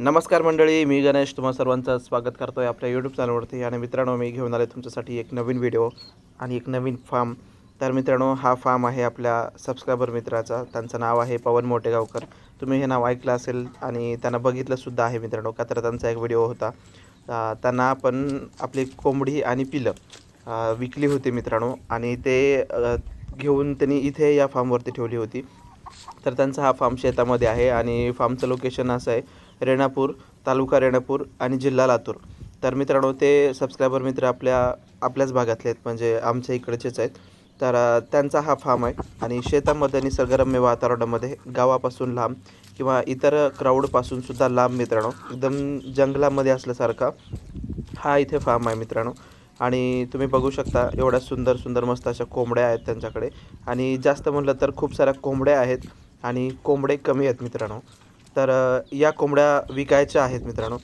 नमस्कार मंडळी मी गणेश. तुम्हा सर्वांचं स्वागत करतो आहे आपल्या यूट्यूब चॅनलवरती आणि मित्रांनो मी घेऊन आले तुमच्यासाठी एक नवीन व्हिडिओ आणि एक नवीन फार्म तर मित्रांनो हा फार्म आहे आपल्या सबस्क्रायबर मित्राचा. त्यांचं नाव आहे पवन मोटेगावकर. तुम्ही हे नाव ऐकलं असेल आणि त्यांना बघितलंसुद्धा आहे मित्रांनो का तर त्यांचा एक व्हिडिओ होता. त्यांना आपण आपली कोंबडी आणि पिलं विकली होती मित्रांनो. आणि ते घेऊन त्यांनी इथे या फार्मवरती ठेवली होती. तर त्यांचा हा फार्म शेतामध्ये आहे आणि फार्मचं लोकेशन असं आहे. रेणापूर तालुका रेणापूर आणि जिल्हा लातूर. तर मित्रांनो ते सबस्क्रायबर मित्र आपल्या आपल्याच भागातले आहेत म्हणजे आमच्या इकडचेच आहेत. तर त्यांचा हा फार्म आहे आणि शेतामध्ये निसर्गरम्य वातावरणामध्ये गावापासून लांब किंवा इतर क्राऊडपासून सुद्धा लांब मित्रांनो एकदम जंगलामध्ये असल्यासारखा हा इथे फार्म आहे मित्रांनो. आणि तुम्ही बघू शकता एवढ्या सुंदर सुंदर मस्त अशा कोंबड्या आहेत त्यांच्याकडे. आणि जास्त म्हटलं तर खूप साऱ्या कोंबड्या आहेत आणि कोंबडे कमी आहेत मित्रांनो. तर या कोंबड्या विकायच्या आहेत मित्रांनो.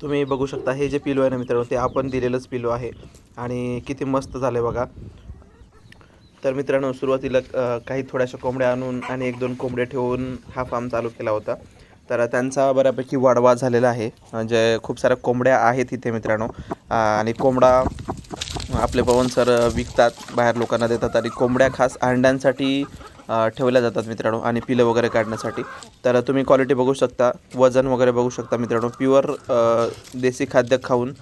तुम्ही बघू शकता हे जे पिलो आहे ना मित्रांनो ते आपण दिलेलंच पिलो आहे. आणि किती मस्त झालं बघा. तर मित्रांनो सुरुवातीला काही थोड्याशा कोंबड्या आणून आणि एक दोन कोंबड्या ठेवून हा फार्म चालू केला होता. तर त्यांचा बऱ्यापैकी वाढवा झालेला आहे. म्हणजे खूप साऱ्या कोंबड्या आहेत इथे मित्रांनो. आणि कोंबडा आपले पवन सर विकतात बाहेर लोकांना देतात. आणि कोंबड्या खास अंड्यांसाठी ठेवल्या जातात मित्रांनो आणि पिलं वगैरे काढण्यासाठी. तर तुम्ही क्वालिटी बघू शकता वजन वगैरे बघू शकता मित्रांनो. प्युअर देसी खाद्य खाऊन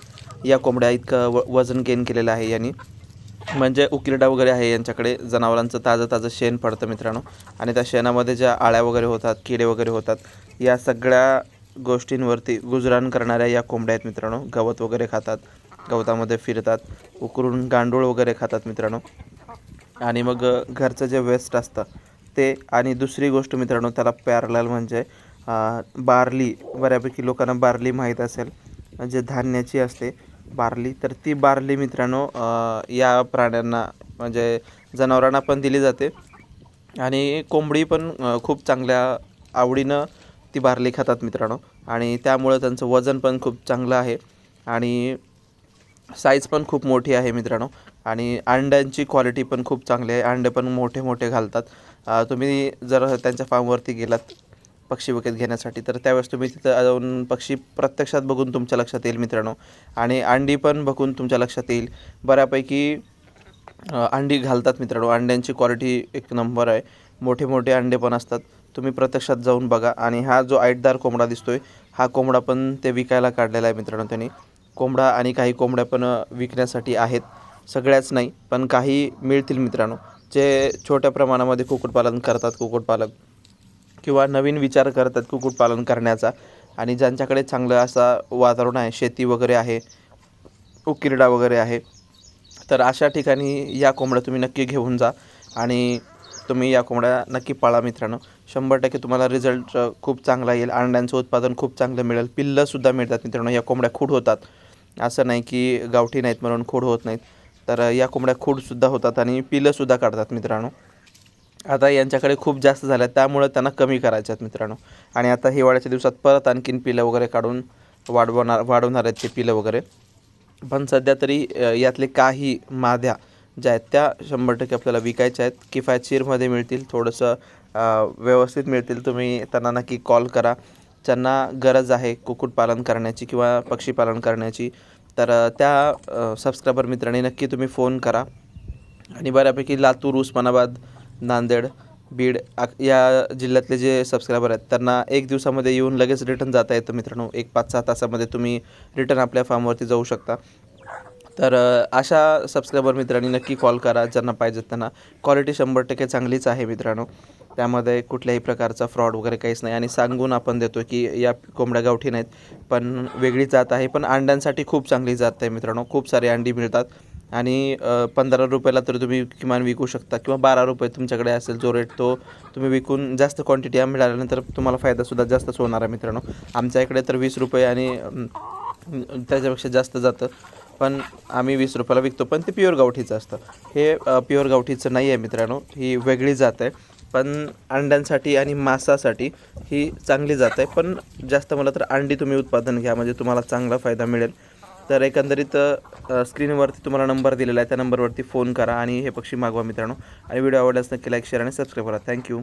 या कोंबड्या इतकं व वजन गेन केलेलं आहे यांनी. म्हणजे उकिरडा वगैरे आहे यांच्याकडे जनावरांचं ताजं ताजं शेण पडतं मित्रांनो. आणि त्या शेणामध्ये ज्या आळ्या वगैरे होतात किडे वगैरे होतात या सगळ्या गोष्टींवरती गुजराण करणाऱ्या या कोंबड्या आहेत मित्रांनो. गवत वगैरे खातात गवतामध्ये फिरतात उकरून गांडूळ वगैरे खातात मित्रांनो. आणि मग घरचं जे वेस्ट असतं ते आणि दुसरी गोष्ट मित्रांनो त्याला पॅरलल म्हणजे बार्ली बऱ्यापैकी लोकांना बार्ली माहीत असेल. जे धान्याची असते बार्ली तर ती बार्ली मित्रांनो या प्राण्यांना म्हणजे जनावरांना पण दिली जाते. आणि कोंबडी पण खूप चांगल्या आवडीनं ती बार्ली खातात मित्रांनो. आणि त्यामुळं त्यांचं वजन पण खूप चांगलं आहे. आणि साईज पण खूप मोठी आहे मित्रांनो. आणि अंड्यांची क्वालिटी पण खूप चांगली आहे. अंडे पण मोठे मोठे घालतात. तुम्ही जर त्यांच्या फार्मवरती गेलात पक्षी विकत घेण्यासाठी तर त्यावेळेस तुम्ही तिथं जाऊन पक्षी प्रत्यक्षात बघून तुमच्या लक्षात येईल मित्रांनो. आणि अंडी पण बघून तुमच्या लक्षात येईल. बऱ्यापैकी अंडी घालतात मित्रांनो. अंड्यांची क्वालिटी एक नंबर आहे. मोठे मोठे अंडे पण असतात. तुम्ही प्रत्यक्षात जाऊन बघा. आणि हा जो आईटदार कोंबडा दिसतो आहे हा कोंबडा पण ते विकायला काढलेला आहे मित्रांनो त्यांनी. कोंबडा आणि काही कोंबड्या पण विकण्यासाठी आहेत. सगळ्याच नाही पण काही मिळतील मित्रांनो जे छोट्या प्रमाणामध्ये कुक्कुटपालन करतात कुक्कुटपालक किंवा नवीन विचार करतात कुक्कुटपालन करण्याचा. आणि ज्यांच्याकडे चांगलं असा वातावरण आहे शेती वगैरे आहे उकिरडा वगैरे आहे तर अशा ठिकाणी या कोंबड्या तुम्ही नक्की घेऊन जा. आणि तुम्ही या कोंबड्या नक्की पाळा मित्रांनो. शंभर टक्के तुम्हाला रिझल्ट खूप चांगला येईल. अंड्यांचं उत्पादन खूप चांगलं मिळेल. पिल्लंसुद्धा मिळतात मित्रांनो या कोंबड्या खूट होतात. असं नाही की गावठी नाहीत म्हणून खोड होत नाहीत. तर या कोंबड्या खोडसुद्धा होतात आणि पिलंसुद्धा काढतात मित्रांनो. आता यांच्याकडे खूप जास्त झाल्या त्यामुळे त्यांना कमी करायच्या आहेत मित्रांनो. आणि आता हिवाळ्याच्या दिवसात परत आणखीन पिलं वगैरे काढून वाढवणार वाढवणार आहेत ते पिलं वगैरे. पण सध्या तरी यातले काही माद्या ज्या आहेत त्या शंभर टक्के आपल्याला विकायच्या आहेत. किफायतशीरमध्ये मिळतील थोडंसं व्यवस्थित मिळतील. तुम्ही त्यांना नक्की कॉल करा. ज्यांना गरज आहे कुक्कुटपालन करण्याची किंवा पक्षीपालन करण्याची तर त्या सबस्क्रायबर मित्रांनी नक्की तुम्ही फोन करा. आणि बऱ्यापैकी लातूर उस्मानाबाद नांदेड बीड आक- या जिल्ह्यातले जे सबस्क्रायबर आहेत त्यांना एक दिवसामध्ये येऊन लगेच रिटर्न जाता येतं मित्रांनो. एक पाच सहा तासामध्ये तुम्ही रिटर्न आपल्या फार्मवरती जाऊ शकता. तर अशा सबस्क्रायबर मित्रांनी नक्की कॉल करा ज्यांना पाहिजेत त्यांना. क्वालिटी शंभर टक्के चांगलीच आहे मित्रांनो. त्यामध्ये कुठल्याही प्रकारचा फ्रॉड वगैरे काहीच नाही. आणि सांगून आपण देतो की या कोंबड्या गावठी नाहीत पण वेगळी जात आहे. पण अंड्यांसाठी खूप चांगली जात आहे मित्रांनो. खूप सारी अंडी मिळतात. आणि पंधरा रुपयाला तर तुम्ही किमान विकू शकता किंवा बारा रुपये तुमच्याकडे असेल जो रेट तो तुम्ही विकून जास्त क्वांटिटी मिळाल्यानंतर तुम्हाला फायदासुद्धा जास्तच होणार आहे मित्रांनो. आमच्या इकडे तर वीस रुपये आणि त्याच्यापेक्षा जास्त जातं. पण आम्ही वीस रुपयाला विकतो. पण ते प्युअर गावठीचं असतं. हे प्युअर गावठीचं नाही आहे मित्रांनो. ही वेगळी जात आहे. पण अंड्यांसाठी आणि मांसासाठी ही चांगली जात आहे. पण जास्त मला तर अंडी तुम्ही उत्पादन घ्या म्हणजे तुम्हाला चांगला फायदा मिळेल. तर एकंदरीत स्क्रीनवरती तुम्हाला नंबर दिलेला आहे त्या नंबरवरती फोन करा आणि हे पक्षी मागवा मित्रांनो. आणि व्हिडिओ आवडल्यास नक्की लाईक शेअर आणि सबस्क्राईब करा. Thank you.